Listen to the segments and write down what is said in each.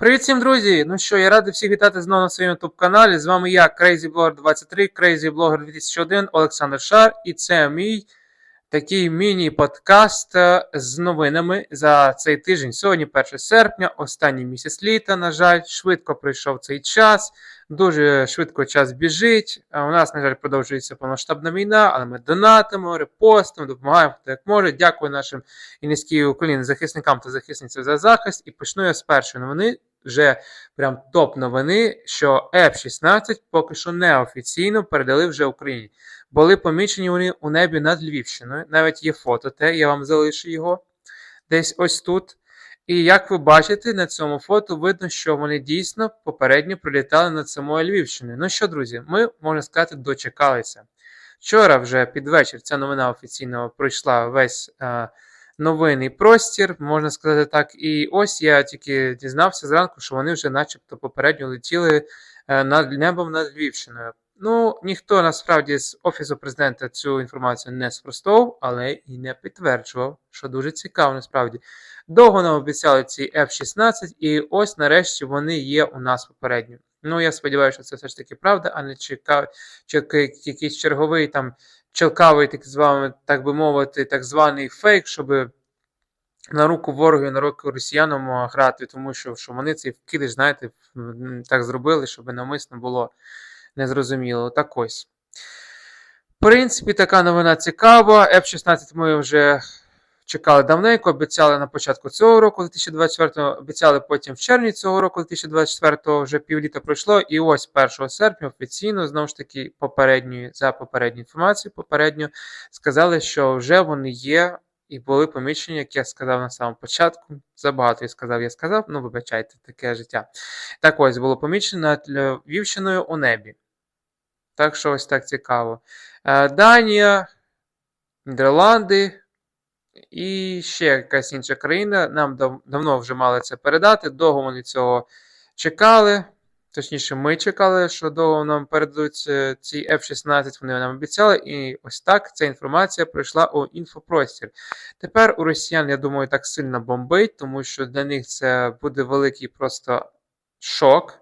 Привіт всім, друзі! Ну що, я радий всіх вітати знову на своєму youtube каналі. З вами я, CrazyBlogger23, CrazyBlogger 2001, Олександр Шар, і це мій такий міні-подкаст е, з новинами за цей тиждень. Сьогодні 1 серпня, останній місяць літа, на жаль, швидко прийшов цей час. Дуже швидко час біжить. У нас, на жаль, продовжується повномасштабна війна, але ми донатимо, репостимо, допомагаємо хто як може. Дякую нашим і низькій Україні захисникам та захисницям за захист. І почну я з першої новини. Вже прям топ новини, що F-16 поки що неофіційно передали вже Україні. Були помічені вони у небі над Львівщиною. Навіть є фото, те, я вам залишу його десь ось тут. І як ви бачите, на цьому фото видно, що вони дійсно попередньо прилітали над самою Львівщиною. Ну що, друзі, ми, можна сказати, дочекалися. Вчора вже під вечір ця новина офіційно пройшла весь е, новинний простір, можна сказати так. І ось я тільки дізнався зранку, що вони вже начебто попередньо летіли е, над небом над Львівщиною. Ну, ніхто насправді з Офісу президента цю інформацію не спростовував, але і не підтверджував, що дуже цікаво насправді. Довго нам обіцяли ці F-16, і ось нарешті вони є у нас попередньо. Ну, я сподіваюся, що це все ж таки правда, а не чека... чек... якийсь черговий там челкавий, так званий, так би мовити, так званий фейк, щоб на руку ворогу і на руку росіянам грати, тому що, що вони цей вкидиш, знаєте, так зробили, щоб навмисно було незрозуміло. Так ось. В принципі, така новина цікава. F-16 ми вже чекали давненько, обіцяли на початку цього року, 2024, обіцяли потім в червні цього року, 2024, вже півліта пройшло. І ось 1 серпня офіційно, знову ж таки, попередньою, за попередню інформацію, попередньо сказали, що вже вони є. І були помічені, як я сказав на самому початку. Забагато я сказав, я сказав, ну вибачайте, таке життя. Так ось було помічено над Львівщиною у небі. Так що ось так цікаво. Е, Данія, Нідерланди і ще якась інша країна. Нам дав- давно вже мали це передати. Довго вони цього чекали. Точніше, ми чекали, що довго нам передадуть е, ці F-16, вони нам обіцяли, і ось так ця інформація прийшла у інфопростір. Тепер у росіян, я думаю, так сильно бомбить, тому що для них це буде великий просто шок.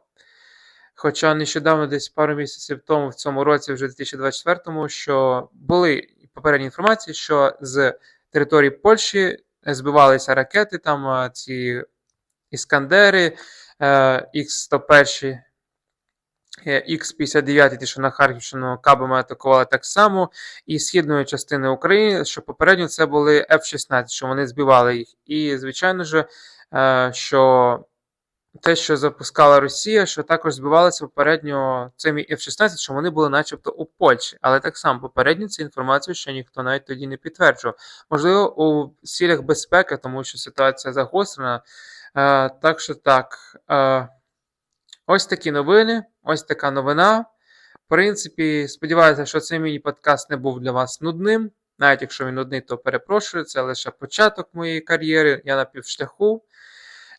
Хоча нещодавно, десь пару місяців тому, в цьому році, вже 2024-му, що були попередні інформації, що з території Польщі збивалися ракети, там е, ці Іскандери, е, Х-101, е, Х-59, ті, що на Харківщину кабами атакували так само, і східної частини України, що попередньо це були F-16, що вони збивали їх. І, звичайно ж, е, що те, що запускала Росія, що також збивалися попередньо цими F-16, що вони були начебто у Польщі. Але так само попередньо цю інформацію ще ніхто навіть тоді не підтверджував. Можливо, у цілях безпеки, тому що ситуація загострена. Е, так що так. Е, ось такі новини, ось така новина. В принципі, сподіваюся, що цей міні-подкаст не був для вас нудним. Навіть якщо він нудний, то перепрошую. Це лише початок моєї кар'єри. Я на півшляху.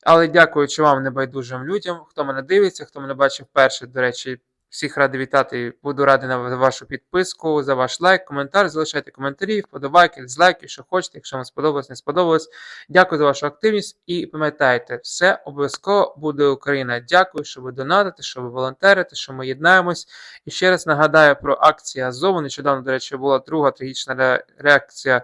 Але дякуючи вам, небайдужим людям, хто мене дивиться, хто мене бачив вперше, до речі, всіх радий вітати. Буду радий на вашу підписку, за ваш лайк, коментар. Залишайте коментарі, вподобайки, дизлайки, що хочете, якщо вам сподобалось, не сподобалось. Дякую за вашу активність і пам'ятайте, все обов'язково буде Україна. Дякую, що ви донатите, що ви волонтерите, що ми єднаємось. І ще раз нагадаю про акцію Азову. Нещодавно, до речі, була друга трагічна реакція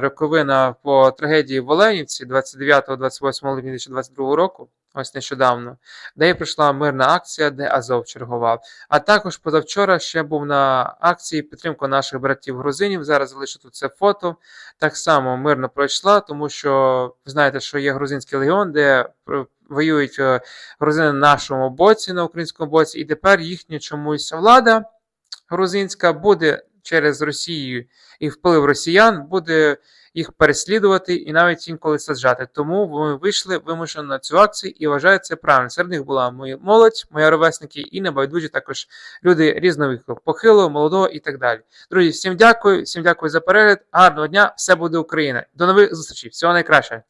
роковина по трагедії в Оленівці 29-28 липня 2022 року. Ось нещодавно, де і пройшла мирна акція, де Азов чергував. А також позавчора ще був на акції підтримку наших братів грузинів. Зараз залишу тут це фото. Так само мирно пройшла, тому що ви знаєте, що є грузинський легіон, де воюють е, грузини на нашому боці, на українському боці, і тепер їхня чомусь влада грузинська буде через Росію і вплив росіян буде їх переслідувати і навіть інколи саджати. Тому ми вийшли вимушено на цю акцію і вважаю це правильно. Серед них була моя молодь, моя ровесники і небайдужі також люди різного віку, похилого, молодого і так далі. Друзі, всім дякую, всім дякую за перегляд. Гарного дня, все буде Україна. До нових зустрічей. Всього найкращого.